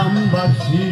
গ্রামবাসী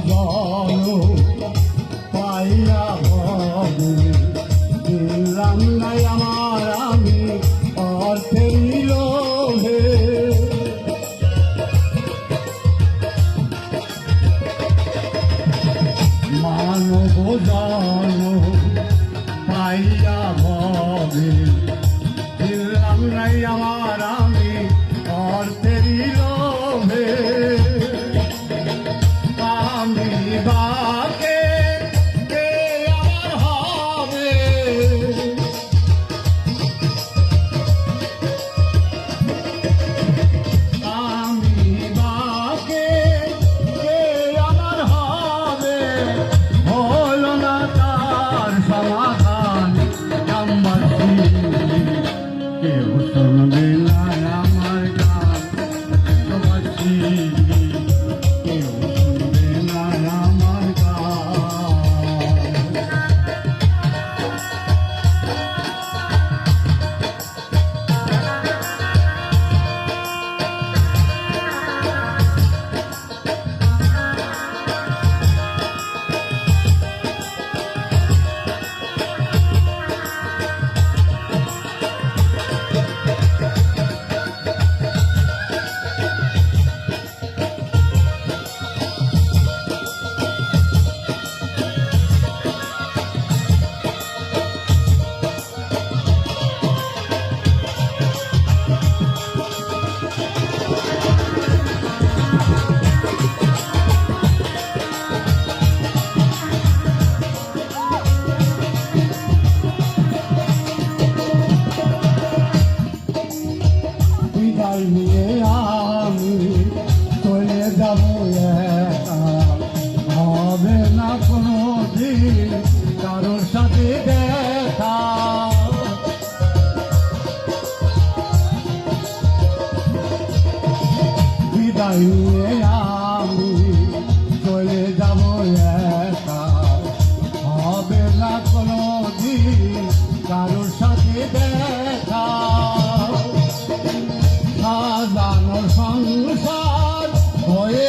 জানো পাইয়া ভাবি, দিলাম নাই আমার আমি অর্থের লোভে মানব জানো পাইয়া ভাবি দিলাম নাই আমার নিয়ে আমি চলে যাব হবে না কোনো দিন কারোর সাথে দেখা। বিদায় নিয়ে সাজানো সংসার হয়ে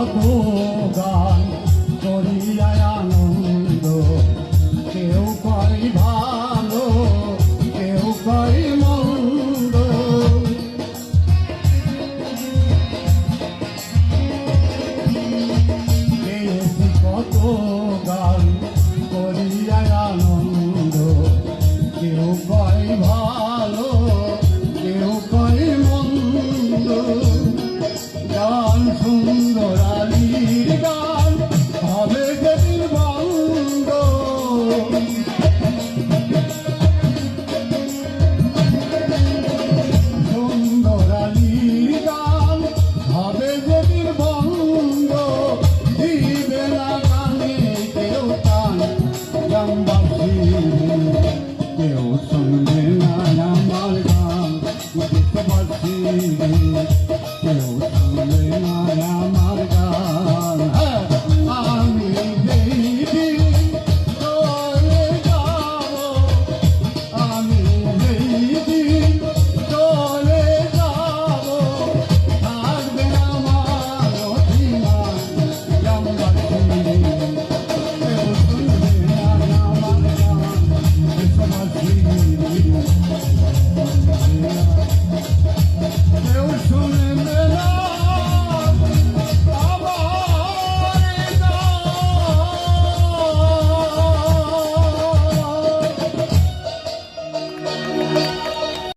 কত গান করিয়া